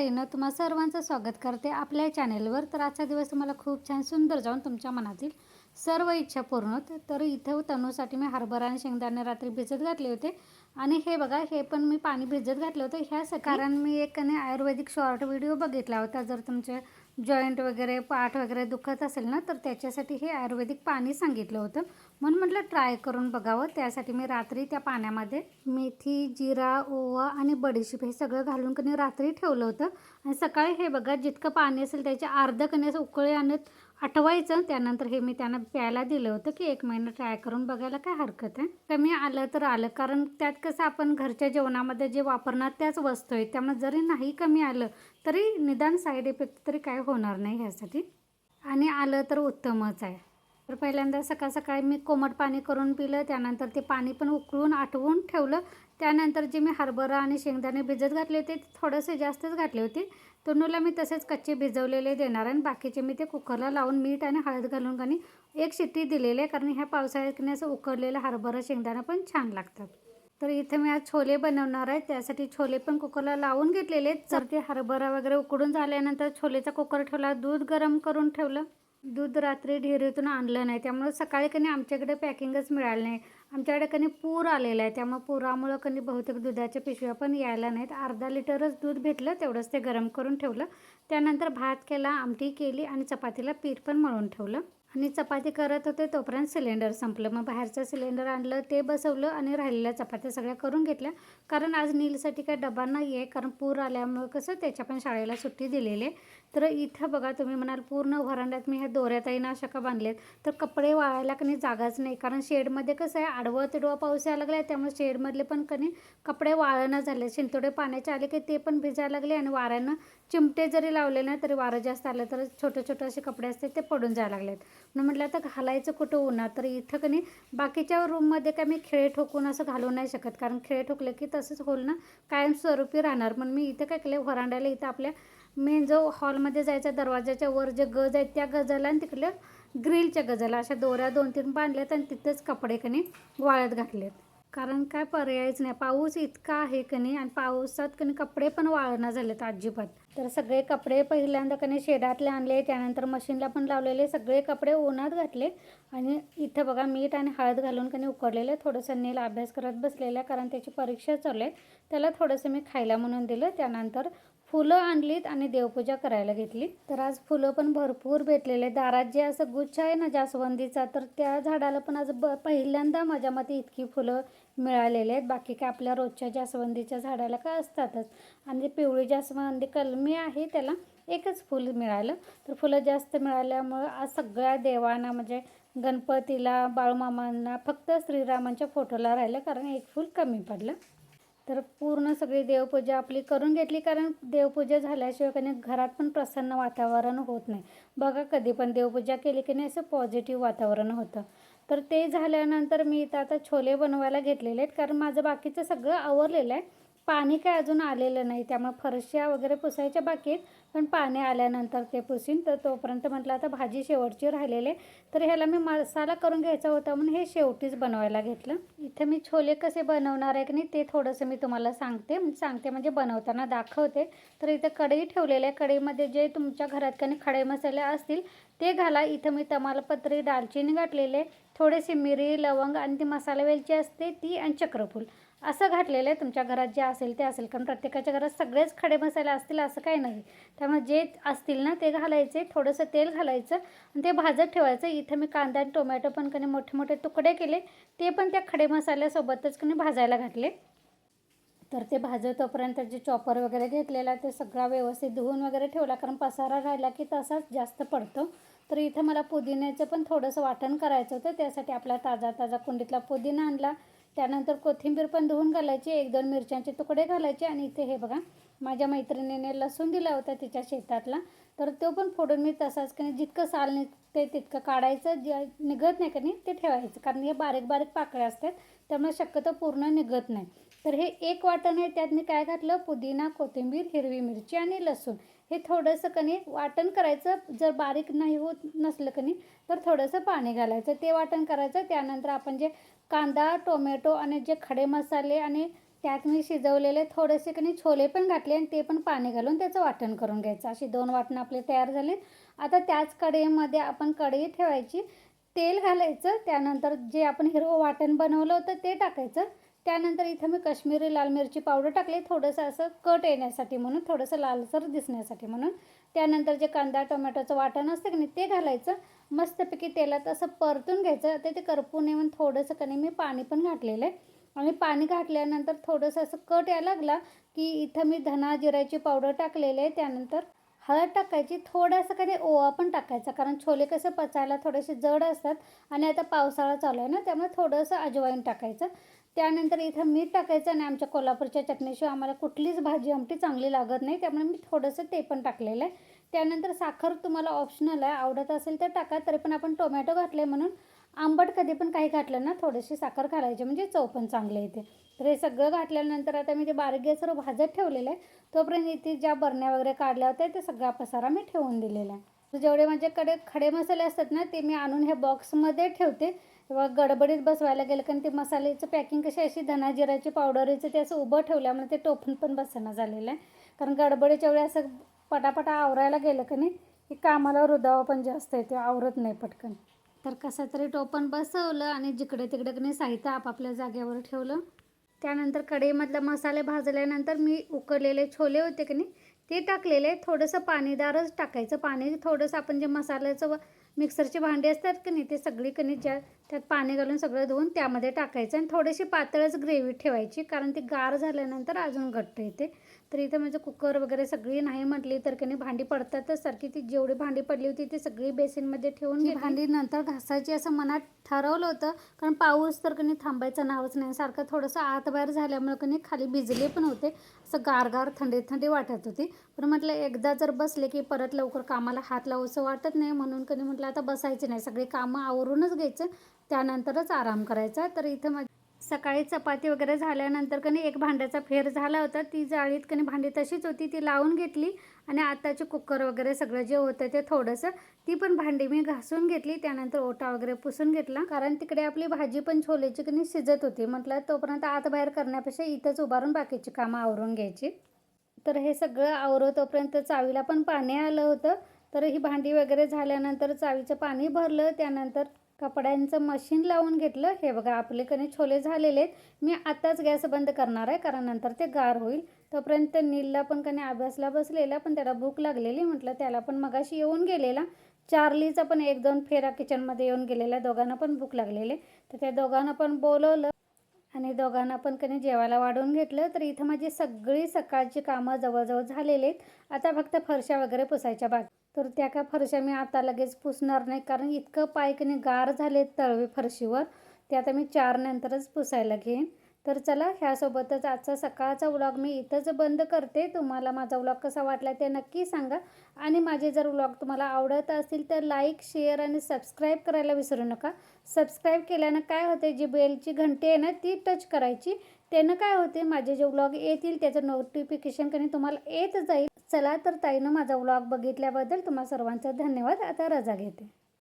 Hello नमस्कार ताईनं तुम्हा सर्वांचं स्वागत करते आपल्या चॅनेलवर तर आजचा दिवस तुम्हाला खूप छान सुंदर जाऊन तुमच्या मनातील सर्व इच्छा पूर्ण होत. तर इथं तनूसाठी मी हरभरा आणि शेंगदाणे रात्री भिजत घातले होते. आणि हे बघा हे पण मी पाणी भिजत घातलं होतं. ह्या कारण मी एक आणि आयुर्वेदिक शॉर्ट व्हिडिओ बघितला होता. जर तुमचे जॉईंट वगैरे पाठ वगैरे दुखत असेल ना तर त्याच्यासाठी हे आयुर्वेदिक पाणी सांगितलं होतं. म्हणून म्हटलं ट्राय करून बघावं. त्यासाठी मी रात्री त्या पाण्यामध्ये मेथी जिरा ओवा आणि बडीशेप हे सगळं घालून कणी रात्री ठेवलं होतं. आणि सकाळी हे बघा जितकं पाणी असेल त्याच्या अर्ध कणी असं उकळी आणत आठवायचं त्यानंतर हे मी त्यांना प्यायला दिलं होतं की एक महिना ट्राय करून बघायला काय हरकत आहे. कमी आलं तर आलं. कारण त्यात कसं आपण घरच्या जेवणामध्ये जे वापरणार त्याच वस्तू आहेत. त्यामुळे जरी नाही कमी आलं तरी निदान साईड इफेक्ट तरी काय होणार नाही ह्यासाठी. आणि आलं तर उत्तमच आहे. तर पहिल्यांदा सकाळ सकाळी मी कोमट पाणी करून पिलं. त्यानंतर ते पाणी पण उकळून आटवून ठेवलं. त्यानंतर जे मी हरभरा आणि शेंगदाणे भिजत घातले होते ते थोडेसे जास्तच घातले होते. तोंडूला मी तसेच कच्चे भिजवलेले देणार आणि बाकीचे मी ते कुकरला लावून मीठ आणि हळद घालून आणि एक शिट्टी दिलेली आहे कारण ह्या पावसाळ्यात असं उकडलेलं हरभरा शेंगदाणा पण छान लागतात. तर इथे मी आज छोले बनवणार आहे त्यासाठी छोले पण कुकरला लावून घेतलेले आहेत. तर ते हरभरा वगैरे उकडून झाल्यानंतर छोलेचा कुकर ठेवला दूध गरम करून ठेवलं. दूध रात्री डेअरीतून आणलं नाही. त्यामुळे सकाळी कधी आमच्याकडे पॅकिंगच मिळालं नाही. आमच्याकडे कधी पूर आलेला आहे. त्यामुळे पुरामुळं कधी बहुतेक दुधाच्या पिशव्या पण यायला नाहीत. अर्धा लिटरच दूध भेटलं. तेवढंच ते गरम करून ठेवलं. त्यानंतर भात केला आमटी केली आणि चपातीला पीठ पण मळून ठेवलं. आणि चपाती करत होते तोपर्यंत सिलेंडर संपलं. मग बाहेरचं सिलेंडर आणलं ते बसवलं आणि राहिलेल्या चपात्या सगळ्या करून घेतल्या. कारण आज नीलसाठी काय डबा नाही आहे कारण पूर आल्यामुळं कसं त्याच्या पण शाळेला सुट्टी दिलेली आहे. तर इथं बघा तुम्ही म्हणाल पूर्ण व्हरांड्यात मी ह्या दोऱ्याताईनं अशा का बांधलेत. तर कपडे वाळायला कणी जागाच नाही. कारण शेडमध्ये कसं आहे आडवं तिडवं पाऊस यायला लागला आहे त्यामुळे शेडमधले पण कणी कपडे वाळणं झाले. शिंतोडे पाण्याचे आले की ते पण भिजायला लागले आणि वाऱ्यानं चिमटे जरी लावले ना तरी वारं जास्त आलं तर छोटे छोटे असे कपडे असते ते पडून जायला लागलेत. म्हणून म्हटलं आता घालायचं कुठं उन्हा तर इथं कनी बाकीच्या रूममध्ये काय मी खेळे ठोकून असं घालू नाही शकत. कारण खेळे ठोकले की तसंच होल ना? कायमस्वरूपी राहणार. पण मी इथं काय केलं व्हरांड्याला इथं आपल्या मेन जो हॉलमध्ये जायचा दरवाजाच्या वर जे गज आहेत त्या गजाला आणि तिकडल्या ग्रिलच्या गजाला अशा दोऱ्या दोन तीन बांधल्यात आणि तिथंच कपडे कनी वाळत घातलेत. कारण काय पर्यायच नाही. पाऊस इतका आहे कणी आणि पावसात कनी कपडे पण वाळणं झालेत अजिबात. तर सगळे कपडे पहिल्यांदा कणी शेडातले आणले त्यानंतर मशीनला पण लावलेले सगळे कपडे उन्हात घातले आणि इथं बघा मीठ आणि हळद घालून कनी उकडलेले थोडंसं नील अभ्यास करत बसलेला कारण त्याची परीक्षा चालू आहे. त्याला थोडंसं मी खायला म्हणून दिलं त्यानंतर फुलं आणलीत आणि देवपूजा करायला घेतली. तर आज फुलं पण भरपूर भेटलेले दारात जे असं गुच्छ आहे ना जास्वंदीचा तर त्या झाडाला पण आज ब पहिल्यांदा माझ्या मते इतकी फुलं मिळालेले आहेत. बाकी काय आपल्या रोजच्या जास्वंदीच्या झाडाला का असतातच. आणि पिवळी जास्वंदी कलमी आहे त्याला एकच फुल मिळालं. तर फुलं जास्त मिळाल्यामुळं आज सगळ्या देवांना म्हणजे गणपतीला बाळूमामांना फक्त श्रीरामांच्या फोटोला राहिलं. कारण एक फूल कमी पडलं. तर पूर्ण सगळी देवपूजा आपली करून घेतली कारण देवपूजा झाल्याशिवाय कधी घरात पण प्रसन्न वातावरण होत नाही. बघा कधी पण देवपूजा केली की नाही असं पॉझिटिव्ह वातावरण होतं. तर ते झाल्यानंतर मी इथं आता छोले बनवायला घेतलेले आहेत कारण माझं बाकीचं सगळं आवरलेलं आहे. पाणी काय अजून आलेलं नाही. त्यामुळे फरशा वगैरे पुसायच्या बाकी आहेत. पण पाणी आल्यानंतर ते पुसीन. तर तोपर्यंत म्हटलं आता भाजी शेवटची राहिलेले तर ह्याला मी मसाला करून घ्यायचा होता म्हणून हे शेवटीच बनवायला घेतलं. इथे मी छोले कसे बनवणार आहे की नाही ते थोडंसं मी तुम्हाला सांगते. सांगते म्हणजे बनवताना दाखवते. तर इथे कढई ठेवलेली आहे. कढईमध्ये जे तुमच्या घरात काही खडे मसाले असतील ते घाला. इथं मी तमालपत्री दालचिनी घातलेले थोडेसे मिरी लवंग आणि ती मसाला वेलची असते ती आणि चक्रफूल. असं घातलेलं आहे. तुमच्या घरात जे असेल ते असेल. कारण प्रत्येकाच्या घरात सगळेच खडे मसाले असतील असं काही नाही. त्यामुळे जे असतील ना ते घालायचे थोडंसं तेल घालायचं आणि ते भाजत ठेवायचं. इथं मी कांदा आणि टोमॅटो पण कधी मोठे मोठे तुकडे केले. ते पण त्या खडे मसाल्यासोबतच कधी भाजायला घातले. तर ते भाजतोपर्यंत जे चॉपर वगैरे घेतलेला ते सगळा व्यवस्थित धुवून वगैरे ठेवला. कारण पसारा राहिला की तसाच जास्त पडतो. तर इथं मला पुदिन्याचं पण थोडंसं वाटण करायचं होतं. त्यासाठी आपला ताजा ताजा कुंडीतला पुदिना आणला. त्यानंतर कोथिंबीर पण धुवून घालायची. एक दोन मिरच्यांचे तुकडे घालायचे. आणि इथे हे बघा माझ्या मैत्रिणीने लसूण दिला होता तिच्या शेतातला. तर तो पण फोडून मी तसाच की जितकं साल निघते तितकं काढायचं. जे निघत नाही का नाही ते ठेवायचं. कारण हे बारीक बारीक पाकळ्या असतात. त्यामुळे शक्यतो पूर्ण निघत नाही. तर हे एक वाटण आहे त्यात मी काय घातलं? पुदिना कोथिंबीर हिरवी मिरची आणि लसूण. हे थोडंसं कणी वाटण करायचं. जर बारीक नाही होत नसलं कणी तर थोडंसं पाणी घालायचं. ते वाटण करायचं. त्यानंतर आपण जे कांदा टोमॅटो आणि जे खडे मसाले आणि त्यात मी शिजवलेले थोडेसे कणी छोले पण घातले आणि ते पण पाणी घालून त्याचं वाटण करून घ्यायचं. अशी दोन वाटणं आपले तयार झाले आता त्याच कढईमध्ये आपण कढई ठेवायची. तेल घालायचं. त्यानंतर जे आपण हिरवं वाटण बनवलं होतं ते टाकायचं. त्यानंतर इथं मी काश्मीरी लाल मिरची पावडर टाकली. थोडंसं असं कट येण्यासाठी म्हणून थोडंसं लालसर दिसण्यासाठी म्हणून. त्यानंतर जे कांदा टोमॅटोचं वाटण असतं की नाही ते घालायचं. मस्तपैकी तेलात असं परतून घ्यायचं. आता ते करपून येऊन थोडंसं कणी मी पाणी पण घातलेलं आहे. आणि पाणी घातल्यानंतर थोडंसं असं कट यायला लागला की इथं मी धना जिऱ्याची पावडर टाकलेली आहे. त्यानंतर हळद टाकायची. थोडंसं कधी ओवा पण टाकायचा कारण छोले कसं पचायला थोडेसे जड असतात आणि आता पावसाळा चालू आहे ना त्यामुळे थोडंसं अजवाईन टाकायचं. त्यानंतर इथं मीठ टाकायचं आणि आमच्या कोल्हापूरच्या चटणीशिवाय आम्हाला कुठलीच भाजी आमटी चांगली लागत नाही. त्यामुळे मी थोडंसं ते पण टाकलेलं आहे. त्यानंतर साखर तुम्हाला ऑप्शनल आहे. आवडत असेल तर टाका. तरी पण आपण टोमॅटो घातले म्हणून आंबट कधी पण काही घातलं ना थोडीशी साखर घालायची. म्हणजे चव पण चांगली येते. तर हे सगळं घातल्यानंतर आता मी ते बारीक गॅसवर भाजत ठेवलेलं आहे. तोपर्यंत इथे ज्या बरण्या वगैरे काढल्या होत्या ते सगळा पसारा मी ठेवून दिलेला आहे. तर जेवढे माझ्याकडे खडे मसाले असतात ना ते मी आणून हे बॉक्समध्ये ठेवते. किंवा गडबडीत बसवायला गेलं कारण ते मसाल्याचं पॅकिंग कशी अशी धना जिऱ्याची पावडरीचं ते असं उभं ठेवल्यामुळे ते टोपून पण बसणं झालेलं आहे. कारण गडबडीच्या वेळी असं पटापटा आवरायला गेलं का नाही की कामाला रुदावा पण जास्त येते आवरत नाही पटकन. तर कसं तरी टोपण बसवलं आणि जिकडे तिकडे कणी साहित्य आपापल्या जागेवर ठेवलं. त्यानंतर कढईमधले मसाले भाजल्यानंतर मी उकडलेले छोले होते की नाही ते टाकलेले थोडंसं पाणीदारच टाकायचं. पाणी थोडंसं आपण जे मसाल्याचं व मिक्सरची भांडी असतात की नाही ते सगळी कणी ज्या त्यात पाणी घालून सगळं धुवून त्यामध्ये टाकायचं आणि थोडीशी पातळच ग्रेव्ही ठेवायची कारण ती गार झाल्यानंतर अजून घट्ट येते. तर इथं म्हणजे कुकर वगैरे सगळी नाही म्हटली तर कणी भांडी पडतातच. सारखी ती जेवढी भांडी पडली होती ती सगळी बेसिनमध्ये ठेवून ही भांडी नंतर घासायची असं मनात ठरवलं होतं कारण पाऊस तर कणी थांबायचं नावच नाही. सारखं थोडंसं आत बाहेर झाल्यामुळे कणी खाली भिजले पण होते असं गारगार थंडी थंडी वाटत होती. पण म्हटलं एकदा जर बसले की परत लवकर कामाला हात लावूसं वाटत नाही म्हणून कधी म्हटलं आता बसायचं नाही. सगळी कामं आवरूनच घ्यायचं. त्यानंतरच आराम करायचा. तर इथं मग सकाळी चपाती वगैरे झाल्यानंतर कणी एक भांड्याचा फेर झाला होता. ती जाळीत कणी भांडी तशीच होती. ती लावून घेतली आणि आताचे कुकर वगैरे सगळं जे होतं ते थोडंसं ती पण भांडी मी घासून घेतली. त्यानंतर ओटा वगैरे पुसून घेतला. कारण तिकडे आपली भाजी पण छोलेची कणी शिजत होती. म्हटलं तोपर्यंत आत बाहेर करण्यापेक्षा इथंच उभारून बाकीची कामं आवरून घ्यायची. तर हे सगळं आवरतोपर्यंत चावीला पण पाणी आलं होतं. तर ही भांडी वगैरे झाल्यानंतर चावीचं पाणी भरलं. त्यानंतर कपड्यांचं मशीन लावून घेतलं. हे बघा आपले कणी छोले झालेले आहेत. मी आत्ताच गॅस बंद करणार आहे कारण नंतर ते गार होईल. तोपर्यंत नीलला पण कणी अभ्यासला बसलेला पण त्याला भूक लागलेली म्हटलं. त्याला पण मगाशी येऊन गेलेला. चार्लीचा पण एक दोन फेरा किचनमध्ये येऊन गेलेला दोघांना पण भूक लागलेली. तर त्या दोघांना पण बोलवलं आणि दोघांना पण कधी जेवायला वाढवून घेतलं. तर इथं माझी सगळी सकाळची कामं जवळजवळ झालेली आहेत. आता फक्त फरशा वगैरे पुसायच्या बाकी. तर त्या काय फरशा मी आता लगेच पुसणार नाही. कारण इतकं पायकने गार झाले तळवे फरशीवर. ते आता मी चार नंतरच पुसायला घेईन. तर चला ह्यासोबतच आजचा सकाळचा व्लॉग मी इथंच बंद करते. तुम्हाला माझा व्लॉग कसा वाटला ते नक्की सांगा. आणि माझे जर व्लॉग तुम्हाला आवडत असतील तर लाईक शेअर आणि सबस्क्राईब करायला विसरू नका. सबस्क्राईब केल्यानं काय होते जी बेलची घंटी आहे ना ती टच करायची. त्यानं काय होते माझे जे व्लॉग येतील त्याचं नोटिफिकेशन कधी तुम्हाला येत जाईल. चला तर ताईनं माझा व्लॉग बघितल्याबद्दल तुम्हा सर्वांचा धन्यवाद. आता रजा घेते.